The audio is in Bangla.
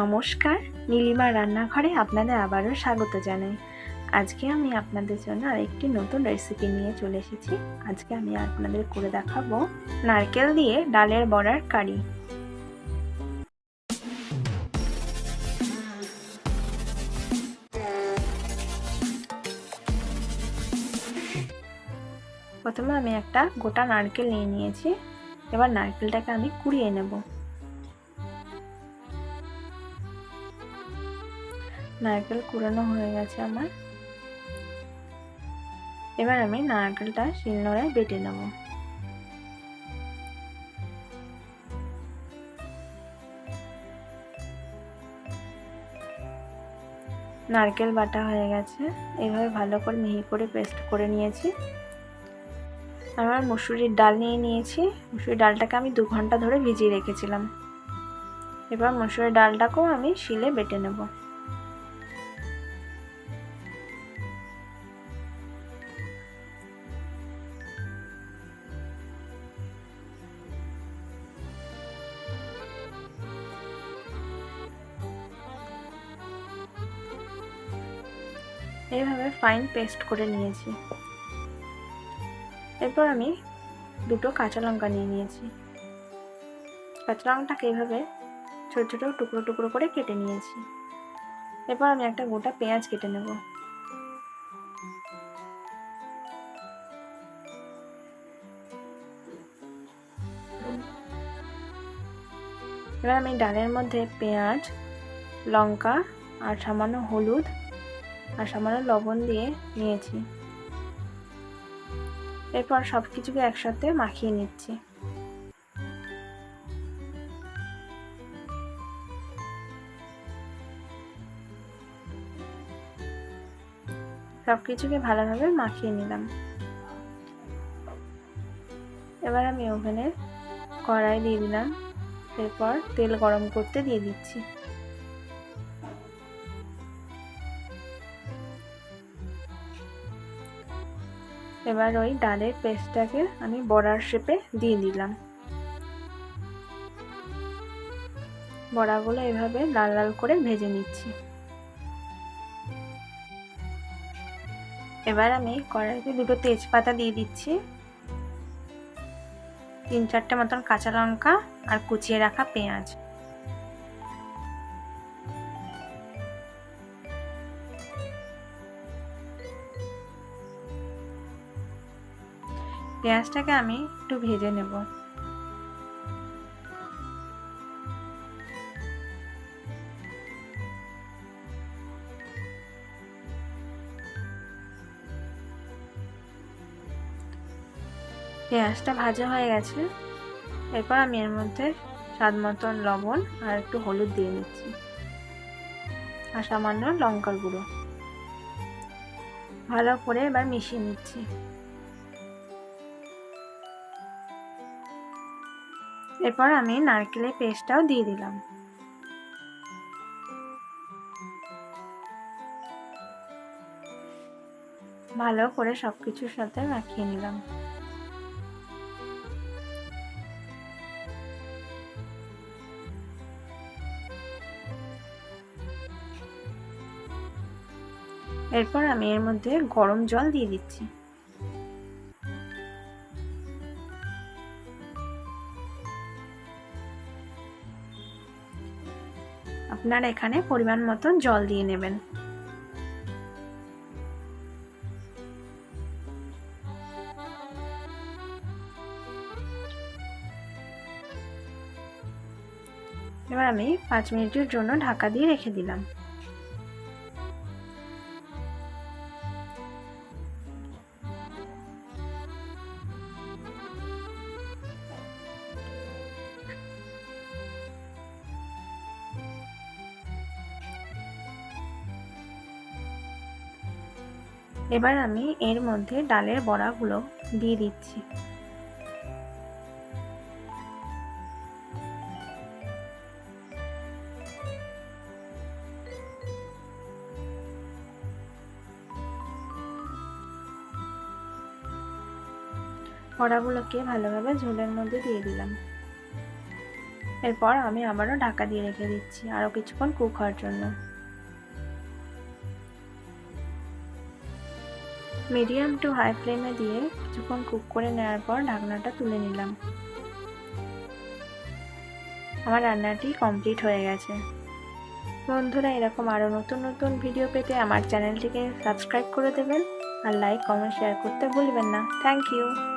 নমস্কার, নীলিমা রান্নাঘরে আপনাদের আবারও স্বাগত জানাই। আজকে আমি আপনাদের জন্য আরেকটি নতুন রেসিপি নিয়ে চলে এসেছি। আজকে আমি আপনাদের করে দেখাবো নারকেল দিয়ে ডালের বড়ার কারি। প্রথমে আমি একটা গোটা নারকেল নিয়ে নিয়েছি। এবার নারকেলটাকে আমি কুড়িয়ে নেব। নারকেল কুড়ানো হয়ে গেছে আমার। এবার আমি নারকেলটা শিলনোড়ায় বেটে নেব। নারকেল বাটা হয়ে গেছে। এভাবে ভালো করে মিহি করে পেস্ট করে নিয়েছি। আমার মুসুরির ডাল নিয়ে নিয়েছি। মুসুরির ডালটাকে আমি দু ঘণ্টা ধরে ভিজিয়ে রেখেছিলাম। এবার মুসুরির ডালটাকেও আমি শিলে বেটে নেব। এইভাবে ফাইন পেস্ট করে নিয়েছি। এরপর আমি দুটো কাঁচা লঙ্কা নিয়ে নিয়েছি। কাঁচা লঙ্কাটাকে এইভাবে ছোটো ছোটো টুকরো টুকরো করে কেটে নিয়েছি। এরপর আমি একটা গোটা পেঁয়াজ কেটে নেব। এবার আমি ডালের মধ্যে পেঁয়াজ, লঙ্কা আর সামান্য হলুদ আর সামান্য লবণ দিয়ে নিয়েছি। এরপর সব কিছুকে একসাথে মাখিয়ে নিচ্ছি। সব কিছুকে ভালোভাবে মাখিয়ে নিলাম। এবার আমি ওভেনে কড়াই দিয়ে দিলাম। এরপর তেল গরম করতে দিয়ে দিচ্ছি। এবার ওই ডালের পেস্টটাকে আমি বড়ার শেপে দিয়ে দিলাম। বড়াগুলো এভাবে লাল লাল করে ভেজে নিচ্ছি। এবার আমি কড়াইতে দুটো তেজপাতা দিয়ে দিচ্ছি। তিন চারটে মতন কাঁচা লঙ্কা আর কুচিয়ে রাখা পেঁয়াজ। পেঁয়াজটাকে আমি একটু ভেজে নেব। পেঁয়াজটা ভাজা হয়ে গেছে। এরপর আমি এর মধ্যে স্বাদ মতন লবণ আর একটু হলুদ দিয়ে নিচ্ছি আর সামান্য লঙ্কার গুঁড়ো। ভালো করে এবার মিশিয়ে নিচ্ছি। এরপর আমি নারকেলের পেস্টটাও দিয়ে দিলাম। ভালো করে সব কিছুর সাথে মাখিয়ে নিলাম। এরপর আমি এর মধ্যে গরম জল দিয়ে দিচ্ছি। আপনারা এখানে পরিমাণ মতন জল দিয়ে নেবেন। এবার আমি পাঁচ মিনিটের জন্য ঢাকা দিয়ে রেখে দিলাম। এবার আমি এর মধ্যে ডালের বড়াগুলো দিয়ে দিচ্ছি। বড়াগুলোকে ভালোভাবে ঝোলের মধ্যে দিয়ে দিলাম। এরপর আমি আবারও ঢাকা দিয়ে রেখে দিচ্ছি আরও কিছুক্ষণ কুক হওয়ার জন্য। মিডিয়াম টু হাই ফ্লেমে দিয়ে কিছুক্ষণ কুক করে নেওয়ার পর ঢাকনাটা তুলে নিলাম। আমার রান্নাটি কমপ্লিট হয়ে গেছে। বন্ধুরা, এরকম আরও নতুন নতুন ভিডিও পেতে আমার চ্যানেলটিকে সাবস্ক্রাইব করে দেবেন আর লাইক, কমেন্ট, শেয়ার করতে ভুলবেন না। Thank you.